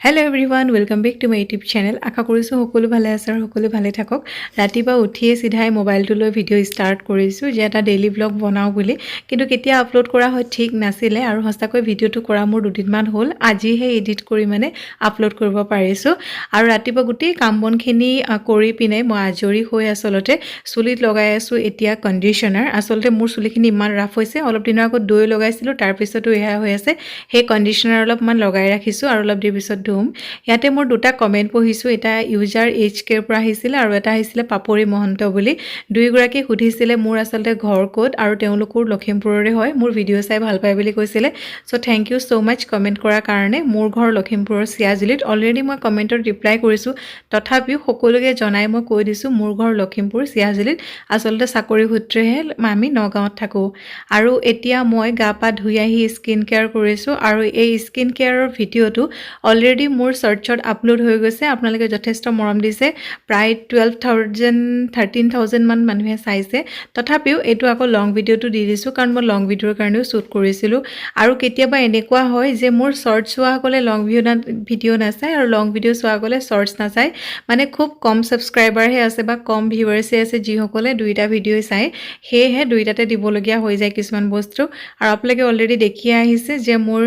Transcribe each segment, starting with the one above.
Hello' everyone welcome back to my YouTube channel আশা কৰিছোঁ সকলো ভালে আছে আৰু সকলো ভালে থাকক। ৰাতিপুৱা উঠিয়ে চিধাই মোবাইলটো লৈ ভিডিঅ' ষ্টাৰ্ট কৰিছোঁ যে এটা ডেইলি ব্লগ বনাওঁ বুলি। কিন্তু কেতিয়া আপলোড কৰা হয় ঠিক নাছিলে আৰু সঁচাকৈ ভিডিঅ'টো কৰা মোৰ দুদিনমান হ'ল। আজিহে এডিট কৰি মানে আপলোড কৰিব পাৰিছোঁ। আৰু ৰাতিপুৱা গোটেই কাম বনখিনি কৰি পিনে মই আজৰি হৈ আচলতে চুলিত লগাই আছোঁ এতিয়া কণ্ডিশ্যনাৰ আচলতে মোৰ চুলিখিনি ইমান ৰাফ হৈছে অলপ দিনৰ আগত দৈ লগাইছিলোঁ তাৰপিছতো এয়া হৈ আছে। সেই কণ্ডিশ্যনাৰ অলপমান লগাই ৰাখিছোঁ আৰু অলপ দেৰি পিছত ধুম। ইয়াতে মোৰ দুটা কমেণ্ট পঢ়িছোঁ। এটা ইউজাৰ এইচ কেৰ পৰা আহিছিলে আৰু এটা আহিছিলে পাপৰি মহন্ত বুলি। দুয়োগৰাকী সুধিছিলে, মোৰ আচলতে ঘৰ ক'ত? আৰু তেওঁলোকৰ লখিমপুৰৰে হয়। মোৰ ভিডিঅ' চাই ভালো পায় বুলি কৈছিলে। So' thank you so' much comment কৰাৰ কাৰণে। মোৰ ঘৰ লখিমপুৰৰ চিয়াজুলিত। অলৰেডি মই কমেণ্টত ৰিপ্লাই কৰিছোঁ। তথাপিও সকলোকে জনাই মই কৈ দিছোঁ, মোৰ ঘৰ লখিমপুৰ, চিয়াজুলিত। আচলতে চাকৰি সূত্ৰেহে আমি নগাঁৱত থাকোঁ। আৰু এতিয়া মই গা পা ধুই আহি স্কিন কেয়াৰ কৰিছোঁ। আৰু এই স্কিন কেয়াৰৰ ভিডিঅ'টো অলৰেডি মোৰ চাৰ্চত আপলোড হৈ গৈছে। আপোনালোকে যথেষ্ট মৰম দিছে। প্ৰায় টুৱেল্ভ থাউজেণ্ড থাৰ্টিন থাউজেণ্ডমান মানুহে চাইছে। তথাপিও এইটো আকৌ লং ভিডিঅ'টো দি দিছোঁ কাৰণ মই লং ভিডিঅ'ৰ কাৰণেও শ্বুট কৰিছিলোঁ। আৰু কেতিয়াবা এনেকুৱা হয় যে মোৰ শ্বৰ্ট চোৱাসকলে লং ভিডিঅ' না ভিডিঅ' নাচায় আৰু লং ভিডিঅ' চোৱাসকলে শ্বৰ্টছ নাচায়। মানে খুব কম ছাবস্ক্ৰাইবাৰহে আছে বা কম ভিউৱাৰ্ছে আছে যিসকলে দুইটা ভিডিঅ'ই চায় সেয়েহে দুইটাতে দিবলগীয়া হৈ যায় কিছুমান বস্তু। আৰু আপোনালোকে অলৰেডি দেখিয়ে আহিছে যে মোৰ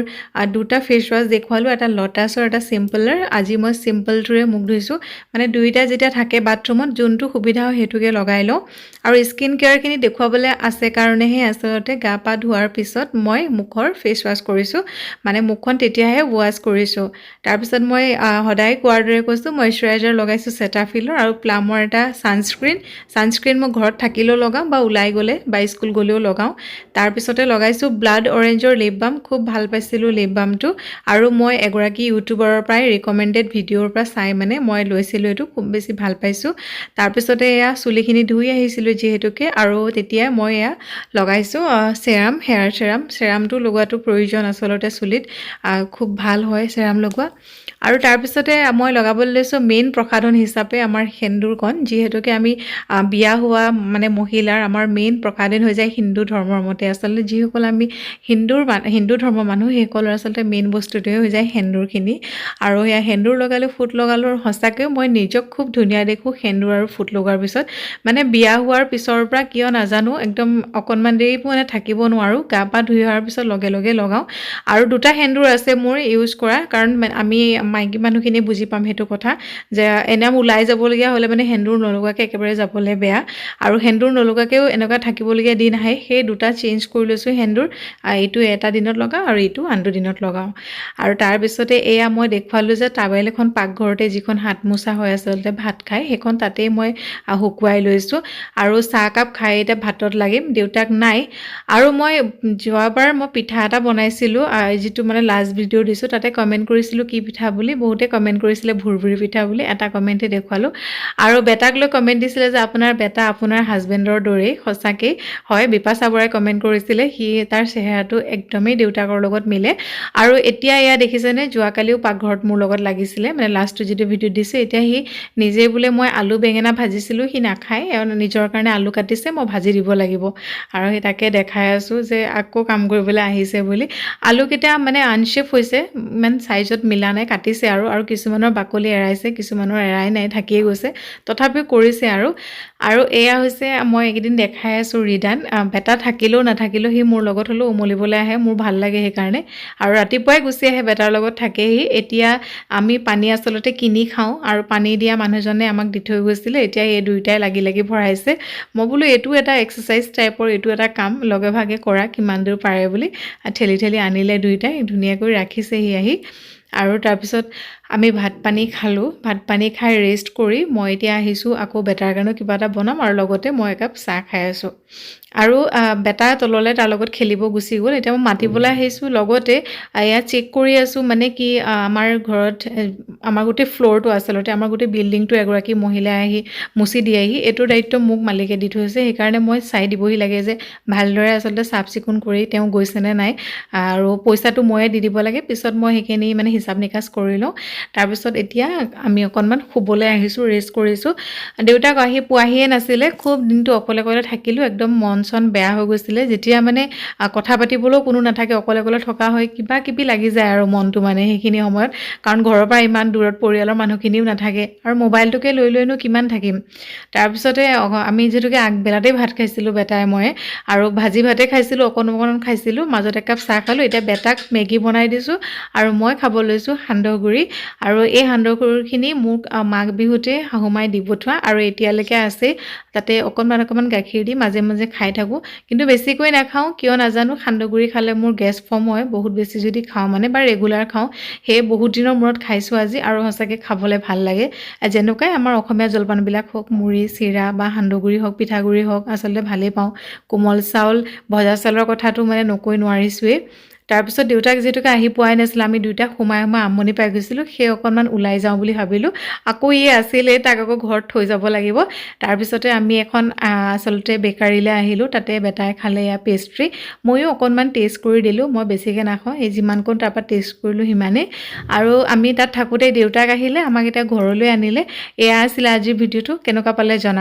দুটা ফেচ ৱাছ দেখুৱালোঁ এটা লটাছৰ এটা চিম্পলৰ আজি মই চিম্পলটোৰে মুখ ধুইছোঁ। মানে দুইটা যেতিয়া থাকে বাথৰুমত যোনটো সুবিধা হয় সেইটোকে লগাই লওঁ। আৰু স্কিন কেয়াৰখিনি দেখুৱাবলৈ আছে কাৰণেহে আচলতে গা পা ধোৱাৰ পিছত মই মুখৰ ফেচ ৱাছ কৰিছোঁ। মানে মুখখন তেতিয়াহে ৱাছ কৰিছোঁ। তাৰপিছত মই সদায় কোৱাৰ দৰে কৈছোঁ মইশ্চাৰাইজাৰ লগাইছোঁ চেটাফিলৰ আৰু প্লামৰ এটা ছানস্ক্ৰীণ ছানস্ক্ৰীণ মই ঘৰত থাকিলেও লগাওঁ বা ওলাই গ'লে বা স্কুল গ'লেও লগাওঁ। তাৰপিছতে লগাইছোঁ ব্লাড অৰেঞ্জৰ লিপ বাম খুব ভালো পাইছিলোঁ লিপ বামটো আৰু মই এগৰাকী ইউটিউবাৰৰ পৰাই ৰিকমেণ্ডেড ভিডিঅ'ৰ পৰা চাই মানে মই লৈছিলোঁ এইটো খুব বেছি ভাল পাইছোঁ। তাৰপিছতে এয়া চুলিখিনি ধুই আহিছিলোঁ যিহেতুকে আৰু তেতিয়া মই এয়া লগাইছোঁ চেৰাম হেয়াৰ চেৰাম চেৰামটো লগোৱাটো প্ৰয়োজন আচলতে চুলিত খুব ভাল হয় চেৰাম লগোৱা। আৰু তাৰপিছতে মই লগাবলৈ লৈছোঁ মেইন প্ৰসাধন হিচাপে আমাৰ সেন্দুৰকণ যিহেতুকে আমি বিয়া হোৱা মানে মহিলাৰ আমাৰ মেইন প্ৰসাধন হৈ যায় হিন্দু ধৰ্মৰ মতে। আচলতে যিসকল আমি হিন্দুৰ হিন্দু ধৰ্মৰ মানুহ সেইসকলৰ আচলতে মেইন বস্তুটোৱে হৈ যায় সেন্দুৰখিনি। আৰু সেয়া সেন্দুৰ লগালোঁ ফুট লগালোঁ আৰু সঁচাকৈও মই নিজক খুব ধুনীয়া দেখোঁ সেন্দুৰ আৰু ফুট লগোৱাৰ পিছত। মানে বিয়া হোৱাৰ পিছৰ পৰা কিয় নাজানো একদম অকণমান দেৰি মানে থাকিব নোৱাৰোঁ গা পা ধুই অহাৰ পিছত লগে লগে লগাওঁ। আৰু দুটা সেন্দুৰ আছে মোৰ ইউজ কৰা কাৰণ আমি মাইকী মানুহখিনি বুজি পাম সেইটো কথা যে এনেম ওলাই যাবলগীয়া হ'লে মানে সেন্দুৰ নলগোৱাকৈ একেবাৰে যাবলৈ বেয়া। আৰু সেন্দুৰ নলগোৱাকৈও এনেকুৱা থাকিবলগীয়া দিন আহে সেই দুটা চেঞ্জ কৰি লৈছোঁ সেন্দুৰ এইটো এটা দিনত লগাওঁ আৰু এইটো আনটো দিনত লগাওঁ। আৰু তাৰপিছতে এয়া মই দেখুৱালোঁ যে টাৱেল এখন পাকঘৰতে যিখন হাত মোচা হয় আচলতে ভাত খাই সেইখন তাতেই মই শুকুৱাই লৈছোঁ। আৰু চাহকাপ খাই এতিয়া ভাতত লাগিম দেউতাক নাই। আৰু মই যোৱাবাৰ মই পিঠা এটা বনাইছিলোঁ যিটো মানে লাষ্ট ভিডিঅ' দিছোঁ তাতে কমেণ্ট কৰিছিলোঁ কি পিঠা বুলি বহুতে কমেণ্ট কৰিছিলে ভুৰভুৰি পিঠা বুলি এটা কমেণ্টে দেখুৱালোঁ। আৰু বেটাক লৈ কমেণ্ট দিছিলে যে আপোনাৰ বেটা আপোনাৰ হাজবেণ্ডৰ দৰেই সঁচাকেই। হয় বিপাশা বৰাই কমেণ্ট কৰিছিলে সি তাৰ চেহেৰাটো একদমেই দেউতাকৰ লগত মিলে। আৰু এতিয়া এয়া দেখিছেনে যোৱাকালিও পাকঘৰত মোৰ লগত লাগিছিলে। মানে লাষ্টটো যিটো ভিডিঅ' দিছোঁ, এতিয়া সি নিজে বোলে মই আলু বেঙেনা ভাজিছিলোঁ, সি নাখায়। নিজৰ কাৰণে আলু কাটিছে, মই ভাজি দিব লাগিব। আৰু সেই তাকে দেখাই আছোঁ যে আকৌ কাম কৰিবলৈ আহিছে বুলি। আলুকেইটা মানে আনশ্বেপ হৈছে, ইমান চাইজত মিলা নাই, কাটিছে আৰু আৰু কিছুমানৰ বাকলি এৰাইছে, কিছুমানৰ এৰাই নাই, থাকিয়ে গৈছে। তথাপিও কৰিছে আৰু। আৰু এয়া হৈছে মই এইকেইদিন দেখাই আছোঁ ৰিদান। বেটা থাকিলেও নাথাকিলেও সি মোৰ লগত হ'লেও উমলিবলৈ আহে মোৰ ভাল লাগে সেইকাৰণে। আৰু ৰাতিপুৱাই গুচি আহে বেটাৰ লগত থাকেহি। এতিয়া আমি পানী আচলতে কিনি খাওঁ আৰু পানী দিয়া মানুহজনে আমাক দি থৈ গৈছিলে এতিয়া এই দুয়োটাই লাগি লাগি ভৰাইছে। মই বোলো এইটো এটা এক্সাৰচাইজ টাইপৰ এইটো এটা কাম লগে ভাগে কৰা কিমান দূৰ পাৰে বুলি। ঠেলি ঠেলি আনিলে দুয়োটাই ধুনীয়াকৈ ৰাখিছেহি আহি। আৰু তাৰপিছত আমি ভাত পানী খালোঁ। ভাত পানী খাই ৰেষ্ট কৰি মই এতিয়া আহিছোঁ আকৌ বেটাৰ কাৰণেও কিবা এটা বনাম আৰু লগতে মই একাপ চাহ খাই আছোঁ। আৰু বেটা তললৈ তাৰ লগত খেলিব গুচি গ'ল। এতিয়া মই মাতিবলৈ আহিছোঁ। লগতে এয়া চেক কৰি আছোঁ মানে কি আমাৰ ঘৰত আমাৰ গোটেই ফ্ল'ৰটো আচলতে আমাৰ গোটেই বিল্ডিংটো এগৰাকী মহিলাই আহি মুচি দিয়েহি এইটোৰ দায়িত্ব মোক মালিকে দি থৈছে। সেইকাৰণে মই চাই দিবহি লাগে যে ভালদৰে আচলতে চাফ চিকুণ কৰি তেওঁ গৈছেনে নাই। আৰু পইচাটো ময়ে দি দিব লাগে। পিছত মই সেইখিনি মানে হিচাপ নিকাচ কৰি লওঁ। তাৰপিছত এতিয়া আমি অকণমান শুবলৈ আহিছোঁ ৰেষ্ট কৰিছোঁ। দেউতাক আহি পোৱাহিয়ে নাছিলে খুব দিনটো অকলে অকলে থাকিলোঁ একদম মন চন বেয়া হৈ গৈছিলে। যেতিয়া মানে কথা পাতিবলৈও কোনো নাথাকে অকলে অকলে থকা হয় কিবা কিবি লাগি যায় আৰু মনটো মানে সেইখিনি সময়ত। কাৰণ ঘৰৰ পৰা ইমান দূৰত পৰিয়ালৰ মানুহখিনিও নাথাকে আৰু মোবাইলটোকে লৈ লৈনো কিমান থাকিম? তাৰপিছতে আমি যিহেতুকে আগবেলাতেই ভাত খাইছিলোঁ বেটাই মই আৰু ভাজি ভাতে খাইছিলোঁ অকণ অকণ খাইছিলোঁ মাজত একাপ চাহ খালোঁ এতিয়া বেটাক মেগী বনাই দিছোঁ আৰু মই খাব লৈছোঁ সান্দহগুড়ি আৰু এই সান্দহগুড়িখিনি মোক আ, মাঘ বিহুতে শাহুমাই দি পঠোৱা আৰু এতিয়ালৈকে আছে। তাতে অকণমান অকণমান গাখীৰ দি মাজে মাজে খাই থাকোঁ। কিন্তু বেছিকৈ নাখাওঁ কিয় নাজানো সান্দহগুড়ি খালে মোৰ গেছ ফৰ্ম হয় বহুত বেছি যদি খাওঁ মানে বা ৰেগুলাৰ খাওঁ সেয়ে বহুত দিনৰ মূৰত খাইছোঁ আজি আৰু সঁচাকৈ খাবলৈ ভাল লাগে। যেনেকুৱাই আমাৰ অসমীয়া জলপানবিলাক হওক মুড়ি চিৰা বা সান্দহগুড়ি হওক পিঠাগুড়ি হওক আচলতে ভালেই পাওঁ। কোমল চাউল ভজা চাউলৰ কথাটো মানে নকৈ নোৱাৰিছোৱেই। তাৰপিছত দেউতাক যিহেতুকে আহি পোৱাই নাছিলে আমি দুয়োটা সোমাই সোমাই আমনি পাই গৈছিলোঁ সেই অকণমান ওলাই যাওঁ বুলি ভাবিলোঁ। আকৌ ই আছিলে তাক আকৌ ঘৰত থৈ যাব লাগিব। তাৰপিছতে আমি এখন আচলতে বেকাৰীলৈ আহিলোঁ তাতে বেটাই খালে এয়া পেষ্ট্ৰি ময়ো অকণমান টেষ্ট কৰি দিলোঁ মই বেছিকৈ নাখাওঁ এই যিমানকণ তাৰপৰা টেষ্ট কৰিলোঁ সিমানেই। আৰু আমি তাত থাকোঁতে দেউতাক আহিলে আমাক এতিয়া ঘৰলৈ আনিলে। এয়া আছিলে আজিৰ ভিডিঅ'টো কেনেকুৱা পালে জনাব?